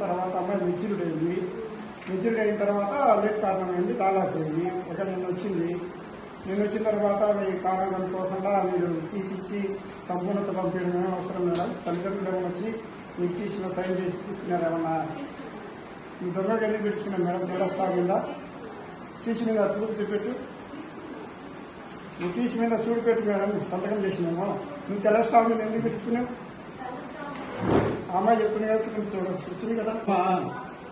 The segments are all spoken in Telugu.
తర్వాత అమ్మాయి మెచ్యూరిటీ అయింది. మెచ్యూరిటీ అయిన తర్వాత లేట్ కారణమైంది లాలాపోయింది ఒక నిన్న వచ్చింది. నేను వచ్చిన తర్వాత మీ కారణం అనుకోకుండా మీరు తీసిచ్చి సంపూర్ణత పంపించడం ఏమైనా అవసరం మేడం. తల్లిదండ్రులు ఏమైనా వచ్చి మీకు తీసిన సైన్ చేసి తీసుకున్నారు ఏమన్నా? మీ దొంగకి ఎందుకు పెట్టుకున్నాం మేడం తెల్ల స్టాక్ మీద తీసి మీద చూడు చూపెట్టు. నువ్వు తీసి మీద చూడు పెట్టు మేడం సంతకం చేసినాము. నువ్వు తెల్ల స్టాక్ మీద ఎందుకు పెట్టుకున్నావు? అమ్మాయి చెప్తున్నా కదా చూడ చెప్తుంది కదా.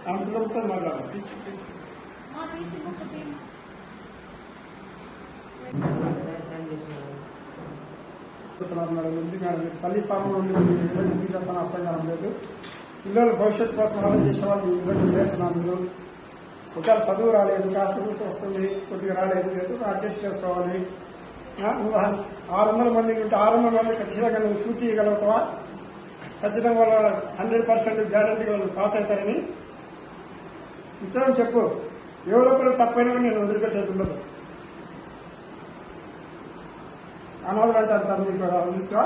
ఆమె పిల్లలతో మాట్లాడాలి ఆ తీసి బుక్ తీసి చెప్తున్నారు మేడం ఎందుకు మేడం మీరు తల్లి స్థానంలో ఉండి మీరు ఈ విధంగా ఎందుకు చెప్తాను అర్థం కావడం లేదు పిల్లల భవిష్యత్తు కోసం ఆలోచన చేసే వాళ్ళు ఇబ్బంది విధంగా చేస్తున్నాను మీరు ఒకవేళ చదువు రాలేదు కాస్త కూర్చో వస్తుంది కొద్దిగా రాలేదు లేదు అడ్జస్ట్ చేసుకోవాలి. ఆరు వందల మంది ఉంటే ఆరు వందల మంది ఖచ్చితంగా నువ్వు సూట్ ఇవ్వగలుగుతావా ఖచ్చితంగా వాళ్ళ హండ్రెడ్ పర్సెంట్ గ్యారంటీ వాళ్ళు పాస్ అవుతారని. నిశ్చయం చెప్పు. ఎవరో కూడా తప్పైనా కూడా నేను వదిలిపెట్టేది ఉండదు. అనాథులు అంటారు తను మీకు చూసా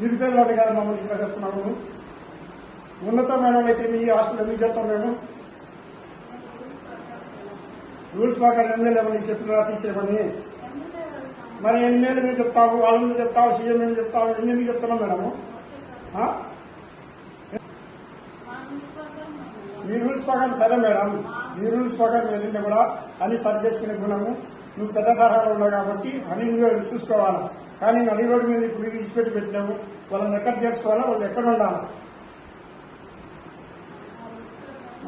నిరుపేదలు కదా మమ్మల్ని ఇక్కడ చేస్తున్నాము నువ్వు. ఉన్నతమైన అయితే మీ హాస్టల్ ఎందుకు చెప్తాం మేము. రూల్స్ ప్రకారం ఎమ్మెల్యే మనకి నీకు చెప్పినా తీసేయమని. మరి ఎమ్మెల్యే మీద చెప్తావు వాళ్ళ మీద చెప్తావు సీఎం మీద చెప్తావు ఎన్ని చెప్తున్నాం మేడము? మీ రూల్స్ ప్రకారం సరే మేడం. మీ రూల్స్ ప్రకారం ఏదైనా కూడా అన్ని సరి చేసుకునే గుణము. నువ్వు పెద్ద తరహాలో ఉన్నావు కాబట్టి అన్ని నువ్వే చూసుకోవాలి? కానీ నడి రోడ్డు మీద ఇప్పుడు విడిచిపెట్టి పెట్టినావు. వాళ్ళని ఎక్కడ చేసుకోవాలా? వాళ్ళు ఎక్కడ ఉండాలి?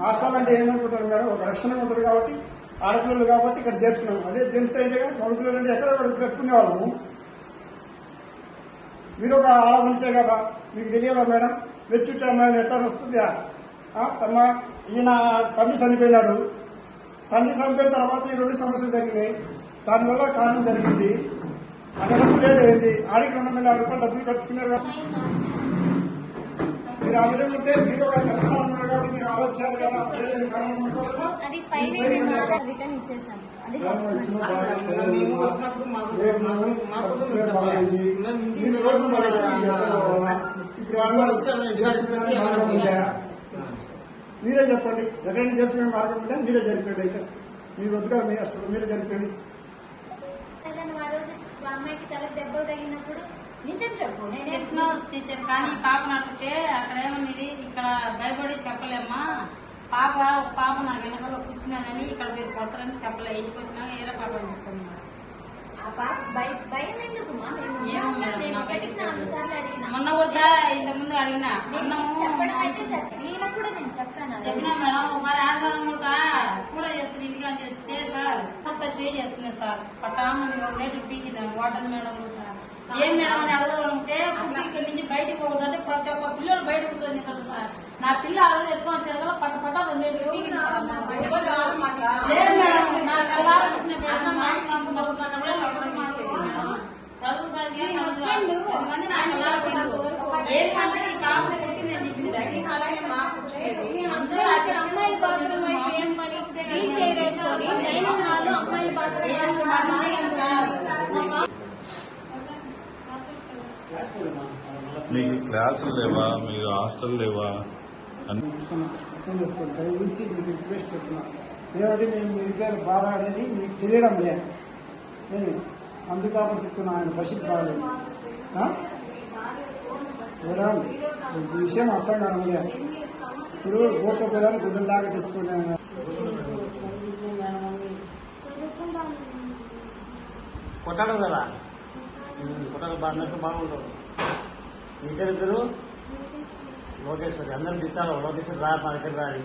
హాస్టల్ అంటే ఏమనుకుంటారు మేడం? ఒక రక్షణ ఉంటుంది కాబట్టి ఆడపిల్లలు కాబట్టి ఇక్కడ చేర్చుకున్నాము అదే జెంట్స్ అయితే మగపిల్లలు అంటే ఎక్కడ పెట్టుకునే వాళ్ళము మీరు ఒక ఆడ మనిషే కదా మీకు తెలియదా మేడం? వెచ్చుట్టు అమ్మాయిని ఎట్లా వస్తుందా? తమ ఈయన తండ్రి చనిపోయినాడు. తండ్రి చనిపోయిన తర్వాత ఈ రెండు సమస్యలు జరిగినాయి. దానివల్ల కారణం జరిగింది. అక్కడ లేట్ అయింది. ఆడికి రెండు వందల యాభై రూపాయలు డబ్బులు ఖర్చుకున్నారు కదా. మీరు ఆ విధంగా ఉంటే మీరు ఒక కష్టం ఉన్నారు కాబట్టి మీరు ఆలోచించాలి కదా. ఇప్పుడు అందరూ చేసుకునే మార్గం ఉందా? మీరే చెప్పండి. ఎక్కడైనా చేసుకునే మార్గం ఉందా మీరే జరిపేయండి అయితే. మీరు వద్దుగా మీ అసలు మీరే జరిపేయండి. అమ్మాయికి తలకు నిజం చెప్పు. నేనేం టీచర్ కానీ పాప అడిగితే అక్కడ ఏమన్నది ఇక్కడ భయపడి చెప్పలేమ్మా. పాప పాప నాకు వెనకాల కూర్చున్నానని ఇక్కడ మీరు కొడతారని చెప్పలే. ఇంటికి వచ్చినాక ఏదో పాప చెప్తున్నారు. మొన్న కూడా ఇంత ముందు అడిగినా. చెప్పడం అయితే కూడా నేను చెప్పాను మేడం మరి ఆదివారం కూడా కూర చేసుకుని ఇంటికి అని చెప్తే సార్ కొత్త చేయి చేసుకున్నాను సార్. పట్టాము రెండు లీటర్లు పీకింది వాటర్ మేడం కూడా ఏం మేడం అని అడగాలంటే ఇక్కడి నుంచి బయటకు పోకూడదంటే ప్రతి ఒక్క పిల్లలు బయటకు కదా సార్. నా పిల్ల ఆ రోజు ఎక్కువ తిరగల పట్ట పట్ట రెండు లీటర్లు పీకింది సార్ నా బయట. లేదు మేడం నా కళ్ళ చూసిన మేడం నాకు కాసుకున్నప్పుడు నా కళ్ళ ఎప్పుడు మాట్లాడేది మేడం. చదువు చదివి ఏం ఈ చెప్పింది ఏం పని ఏం మీకు క్లాసులు లేవా? మీరు హాస్టల్ లేవా? దయవుంచి మీకు రిక్వెస్ట్ ఏమంటే మేము మీ బాధ అనేది మీకు తెలియడం లేదు. నేను అందుకు కాబట్టి చెప్తున్నా ఆయన బస్సుకి బాగలేదు? మేడం ఈ విషయం అర్థం కావడం ఇప్పుడు ఓటు పిల్లలు గుడ్డల దాకా తెచ్చుకున్నాను కొట్టడం కదా. కొట్టడం. బాగున్నట్టు బాగుంటుంది ఇద్దరిద్దరు లోకేశ్వరి. అందరు పిచ్చాలి. లోకేశ్వరి రా మా దగ్గర రాని